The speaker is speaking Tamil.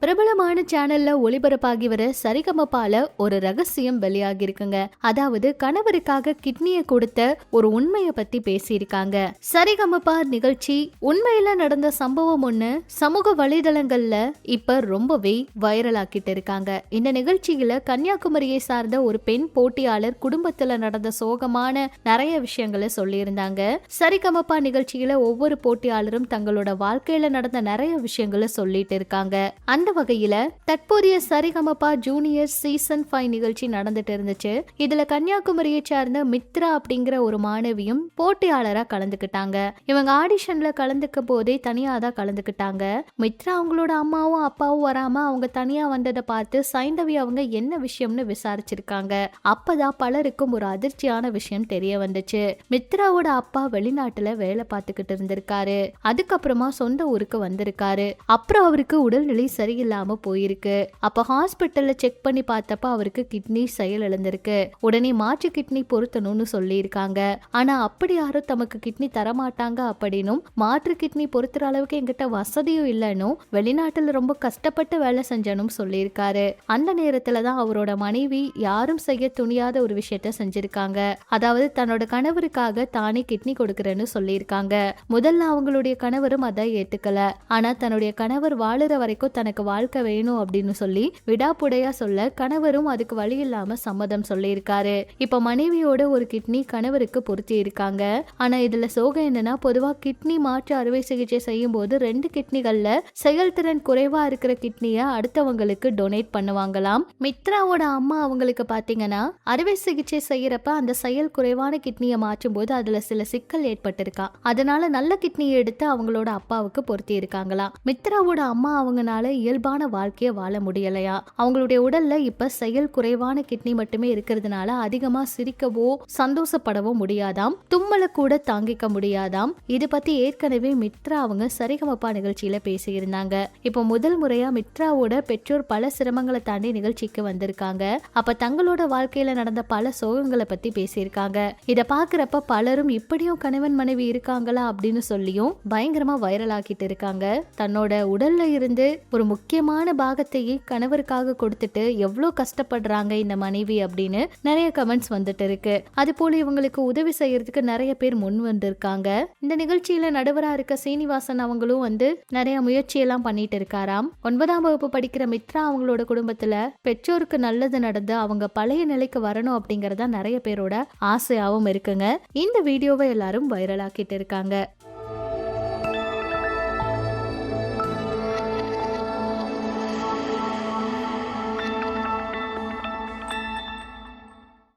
பிரபலமான சேனல்ல ஒளிபரப்பாகி வர சரிகமபால ஒரு ரகசியம் வெளியாகி இருக்குங்க அதாவது கணவருக்காக கிட்னியை கொடுத்த ஒரு உண்மையை பத்தி பேசியிருக்காங்க. சரிகமபா நிகழ்ச்சி உண்மையில நடந்த சம்பவம் ஒண்ணு சமூக வலைதளங்கள்ல இப்ப ரொம்பவே வைரல் ஆக்கிட்டு இருக்காங்க. இந்த நிகழ்ச்சியில கன்னியாகுமரியை சார்ந்த ஒரு பெண் போட்டியாளர் குடும்பத்துல நடந்த சோகமான நிறைய விஷயங்களை சொல்லியிருந்தாங்க. சரிகமப்பா நிகழ்ச்சியில ஒவ்வொரு போட்டியாளரும் தங்களோட வாழ்க்கையில நடந்த நிறைய விஷயங்களை சொல்லிட்டு இருக்காங்க. அந்த வகையில தற்போதைய சரிகமபா ஜூனியர் சீசன் ஃபைவ் நிகழ்ச்சி நடந்துட்டு இருந்துச்சு. இதுல கன்னியாகுமரியை சார்ந்த மித்ரா அப்படிங்கிற ஒரு மாணவியும் போட்டியாளரா கலந்துக்கிட்டாங்க. இவங்க ஆடிஷன்ல கலந்துக்க போதே தனியா தான் கலந்துக்கிட்டாங்க. மித்ரா அவங்களோட அம்மாவும் அப்பாவும் வராம அவங்க தனியா வந்ததை பார்த்து சைந்தவி அவங்க என்ன விஷயம்னு விசாரிச்சிருக்காங்க. அப்பதான் பலருக்கும் ஒரு அதிர்ச்சியான விஷயம் தெரிய வந்துச்சு. மித்ராவோட அப்பா வெளிநாட்டுல வேலை பார்த்துக்கிட்டு இருந்திருக்காரு. அதுக்கப்புறமா சொந்த ஊருக்கு வந்திருக்காரு. அப்புறம் அவருக்கு உடல்நிலை சரி சரியில்லாம போயிருக்கு. அப்ப ஹாஸ்பிட்டல்ல செக் பண்ணி பார்த்தப்ப அவருக்கு கிட்னி செயல் இழந்திருக்கு. உடனே மாற்று கிட்னி பொருத்தணும்னு சொல்லியிருக்காங்க. ஆனா அப்படி யாரும் தமக்கு கிட்னி தரமாட்டாங்க அப்படின்னும் மாற்று கிட்னி பொருத்துற அளவுக்கு எங்கிட்ட வசதியும் இல்லைன்னும் வெளிநாட்டுல ரொம்ப கஷ்டப்பட்டு வேலை செஞ்சனும் சொல்லியிருக்காரு. அந்த நேரத்துல தான் அவரோட மனைவி யாரும் செய்ய துணியாத ஒரு விஷயத்த செஞ்சிருக்காங்க. அதாவது தன்னோட கணவருக்காக தானே கிட்னி கொடுக்கறேன்னு சொல்லியிருக்காங்க. முதல்ல அவங்களுடைய கணவரும் அதை ஏத்துக்கல. ஆனா தன்னுடைய கணவர் வாழுற வரைக்கும் தனக்கு வாழ்க்கை வேணும் அப்படின்னு சொல்லி விடாப்புடையா சொல்ல கணவரும் அதுக்கு வழி இல்லாம சம்மதம் சொல்லியிருக்காரு. இப்ப மனைவியோட ஒரு கிட்னி கணவருக்கு பொருத்தி இருக்காங்க. ஆனா இதுல சோகம் என்னன்னா பொதுவா கிட்னி மாற்று அறுவை சிகிச்சை செய்யும் போது ரெண்டு கிட்னிகள்ல செயல்திறன் குறைவா இருக்கிற கிட்னியை அடுத்தவங்களுக்கு டொனேட் பண்ணுவாங்களாம். மித்ராவோட அம்மா அவங்களுக்கு பாத்தீங்கன்னா அறுவை சிகிச்சை செய்யறப்ப அந்த செயல் குறைவான கிட்னியை மாற்றும் போது அதுல சில சிக்கல் ஏற்பட்டிருக்கா. அதனால நல்ல கிட்னியை எடுத்து அவங்களோட அப்பாவுக்கு பொருத்தி இருக்காங்களாம். மித்ராவோட அம்மா அவங்கனால இயல்பான வாழ்க்கைய வாழ முடியலையா? அவங்களுடைய உடல்ல இப்ப செயல் குறைவான கிட்னி மட்டுமே இருக்கிறதுனால அதிகமா சிரிக்கவோ சந்தோஷப்படவோ முடியாதாம். தும்மலை கூட தாங்கிக்க முடியாதாம். இது பத்தி ஏற்கனவே மித்ரா அவங்க சரிகமப்பா நிகழ்ச்சியில பேசியிருந்தாங்க. இப்போ முதல் முறையா மித்ராவோட பெற்றோர் பல சிரமங்களை தாண்டி நிகழ்ச்சிக்கு வந்திருக்காங்க. அப்ப தங்களோட வாழ்க்கையில நடந்த பல சோகங்களை பத்தி பேசியிருக்காங்க. இத பாக்குறப்ப பலரும் இப்படியும் கணவன் மனைவி இருக்காங்களா அப்படின்னு சொல்லியும் பயங்கரமா வைரல் ஆக்கிட்டு இருக்காங்க. தன்னோட உடல்ல இருந்து ஒரு முக்கியமான பாகத்தையே கணவருக்காக கொடுத்துட்டு எவ்வளோ கஷ்டப்படுறாங்க இந்த மனைவி அப்படின்னு நிறைய கமெண்ட்ஸ் வந்துட்டு இருக்கு. அது போல இவங்களுக்கு உதவி செய்யறதுக்கு நிறைய பேர் முன் வந்திருக்காங்க. இந்த நிகழ்ச்சியில நடுவரா இருக்க சீனிவாசன் அவங்களும் வந்து நிறைய முயற்சி எல்லாம் பண்ணிட்டு இருக்காராம். ஒன்பதாம் வகுப்பு படிக்கிற மித்ரா அவங்களோட குடும்பத்துல பெற்றோருக்கு நல்லது நடந்து அவங்க பழைய நிலைக்கு வரணும் அப்படிங்கறதா நிறைய பேரோட ஆசையாவும் இருக்குங்க. இந்த வீடியோவை எல்லாரும் வைரலாக்கிட்டு இருக்காங்க.